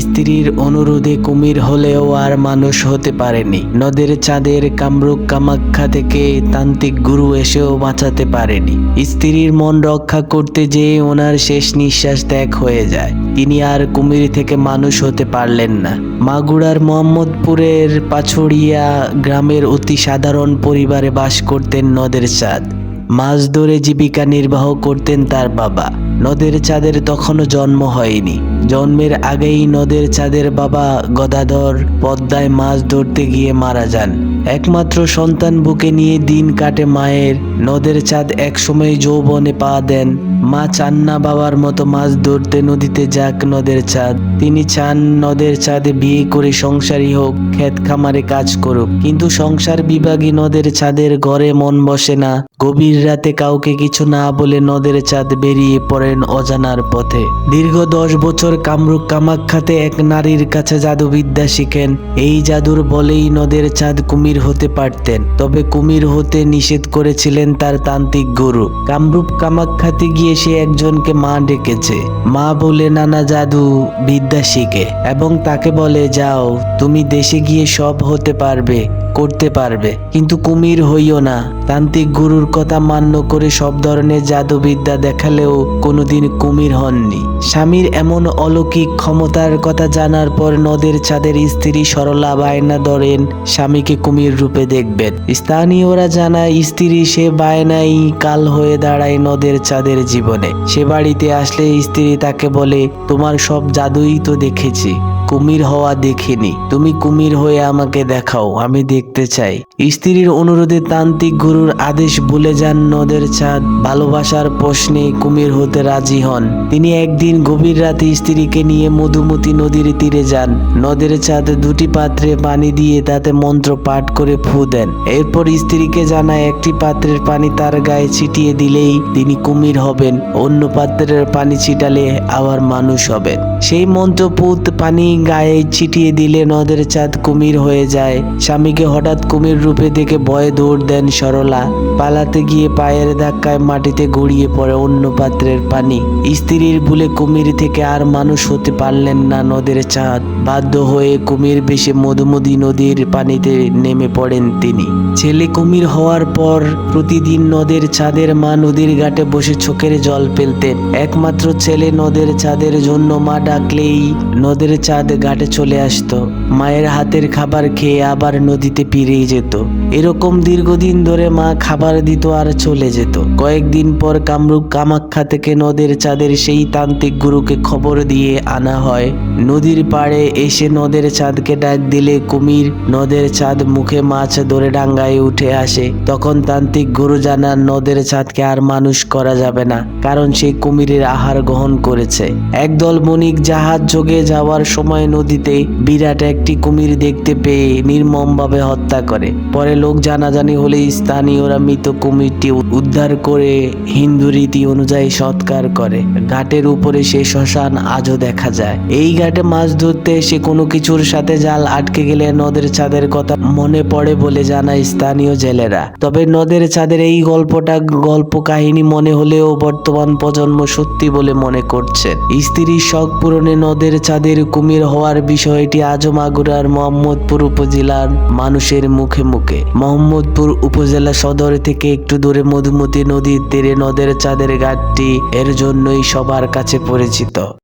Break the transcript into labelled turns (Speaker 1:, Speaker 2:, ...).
Speaker 1: স্ত্রীর অনুরোধে কুমির হলেও আর মানুষ হতে পারেনি। নদের চাঁদের কামরূপ কামাখ্যা থেকে তান্ত্রিক গুরু এসেও বাঁচাতে পারেনি। স্ত্রীর মন রক্ষা করতে যেয়ে ওনার শেষ নিঃশ্বাস ত্যাগ হয়ে যায়। তিনি আর কুমির থেকে মানুষ হতে পারলেন না। মাগুরার মোহাম্মদপুরের পাছড়িয়া গ্রামের অতি সাধারণ পরিবারে বাস করতেন নদের চাঁদ। মাছ ধরে জীবিকা নির্বাহ করতেন তার বাবা। নদের চাঁদের তখনও জন্ম হয়নি। জন্মের আগেই নদের চাঁদের বাবা গদাধর পদ্মায় মাছ ধরতে গিয়ে মারা যান। একমাত্র সন্তান বুকে নিয়ে দিন কাটে মায়ের। নদের চাঁদ একসময় যৌবনে পা দেন। মা চান না বাবার মতো মাছ ধরতে নদীতে যাক নদের চাঁদ তিনি চান নদের চাঁদে বিয়ে করে সংসারী হোক, ক্ষেত খামারে কাজ করুক। কিন্তু সংসার বিভাগী নদের চাঁদের ঘরে মন বসে না। গভীর রাতে কাউকে কিছু না বলে নদের চাঁদ বেরিয়ে পড়েন অজানার পথে। দীর্ঘ দশ বছর কামরূপ কামাখ্যাতে এক নারীর কাছে জাদুবিদ্যা শিখেন। এই জাদুর বলেই নদের চাঁদ কুমির হতে পারতেন। তবে কুমির হতে নিষেধ করেছিলেন তার তান্ত্রিক গুরু। কামরূপ কামাখ্যাতে গিয়ে সে একজনকে মা ডেকেছে। মা বলে, নানা জাদু বিদ্যা শিখে। এবং তাকে বলে, যাও, তুমি দেশে গিয়ে সব হতে পারবে, করতে পারবে। কিন্তু কুমির হইও না। তান্ত্রিক গুরুর কথা মান্য করে সব ধরনের জাদুবিদ্যা দেখালেও কোনোদিন কুমির হননি। স্বামীর এমন অলৌকিক ক্ষমতার কথা জানার পর নদের চাঁদের স্ত্রী সরলা বায়না ধরেন স্বামীকে কুমির রূপে দেখবেন। স্থানীয়রা জানায়, স্ত্রী সে বায়নাই কাল হয়ে দাঁড়ায় নদের চাঁদের জীবনে। সে বাড়িতে আসলে স্ত্রী তাকে বলে, তোমার সব জাদুই তো দেখেছি। কুমির হওয়া দেখিনি। তুমি কুমির হয়ে আমাকে দেখাও, আমি দেখতে চাই। স্ত্রীর অনুরোধে তান্ত্রিক গুরুর আদেশ ভুলে যান নদের চাঁদ ভালোবাসার প্রশ্নে কুমির হতে রাজি হন। তিনি একদিন গভীর রাতে স্ত্রীকে নিয়ে মধুমতি নদীর তীরে যান। নদের চাঁদ দুটি পাত্রে পানি দিয়ে তাতে মন্ত্র পাঠ করে ফু দেন। এরপর স্ত্রীকে জানায়, একটি পাত্রের পানি তার গায়ে ছিটিয়ে দিলেই তিনি কুমির হবেন, অন্য পাত্রের পানি ছিটালে আবার মানুষ হবেন। সেই মন্ত্রপুত পানি গায়ে ছিটিয়ে দিলে নদের চাঁদ কুমির হয়ে যায়। স্বামীকে হঠাৎ কুমির রূপে দেখে ভয়ে দৌড় দেন সরলা। পালাতে গিয়ে পায়ের ধাক্কায় মাটিতে গড়িয়ে পড়ে অন্য পাত্রের পানি। স্ত্রীর ভুলে কুমির থেকে আর মানুষ হতে পারলেন না নদের চাঁদ। বাধ্য হয়ে কুমির বেশে মধুমতি নদীর পানিতে নেমে পড়েন তিনি। ছেলে কুমির হওয়ার পর প্রতিদিন নদের চাঁদের মা নদীর ঘাটে বসে চোখের জল ফেলতেন। একমাত্র ছেলে নদের চাঁদের জন্য মা ডাকলেই নদের চাঁদ ঘাটে চলে আসতো। মায়ের হাতের খাবার খেয়ে আবার নদীতে ফিরে যেত। এরকম দীর্ঘদিন ধরে মা খাবার দিত আর চলে যেত। কয়েকদিন পর কামরূপ কামাখ্যা থেকে নদের চাঁদের সেই তান্ত্রিক গুরুকে খবর দিয়ে আনা হয়। নদীর পাড়ে এসে নদের চাঁদকে ডাক দিলে কুমির নদের চাঁদ মুখে মাছ ধরে ডাঙ্গায় উঠে আসে। তখন তান্ত্রিক গুরু জানান, নদের চাঁদকে আর মানুষ করা যাবে না, কারণ সে কুমিরের আহার গ্রহণ করেছে। একদল বণিক জাহাজ যোগে যাওয়ার সময় নদীতে বিরাট একটি কুমির দেখতে পেয়ে নির্মমভাবে হত্যা করে। পরে লোক জানাজানি হলে স্থানীয়রা মৃত কুমিরটি উদ্ধার করে হিন্দু রীতি অনুযায়ী সৎকার করে। ঘাটের উপরে সে শ্মশান আজও দেখা যায়। এই ঘাটে মাছ ধরতে এসে কোনো কিছুর সাথে জাল আটকে গেলে নদের চাঁদের কথা মনে পড়ে বলে জানায় স্থানীয় জেলেরা। তবে নদের চাঁদের এই গল্পটা গল্প কাহিনী মনে হলেও বর্তমান প্রজন্ম সত্যি বলে মনে করছেন স্ত্রীর শখ পূরণে নদের চাঁদের কুমির হওয়ার বিষয়টি আজও মাগুরার মোহাম্মদপুর উপজেলার মানুষের মুখে মুখে। মোহাম্মদপুর উপজেলা সদর থেকে একটু দূরে মধুমতি নদীর তীরে নদের চাঁদের ঘাটটি এর জন্যই সবার কাছে পরিচিত।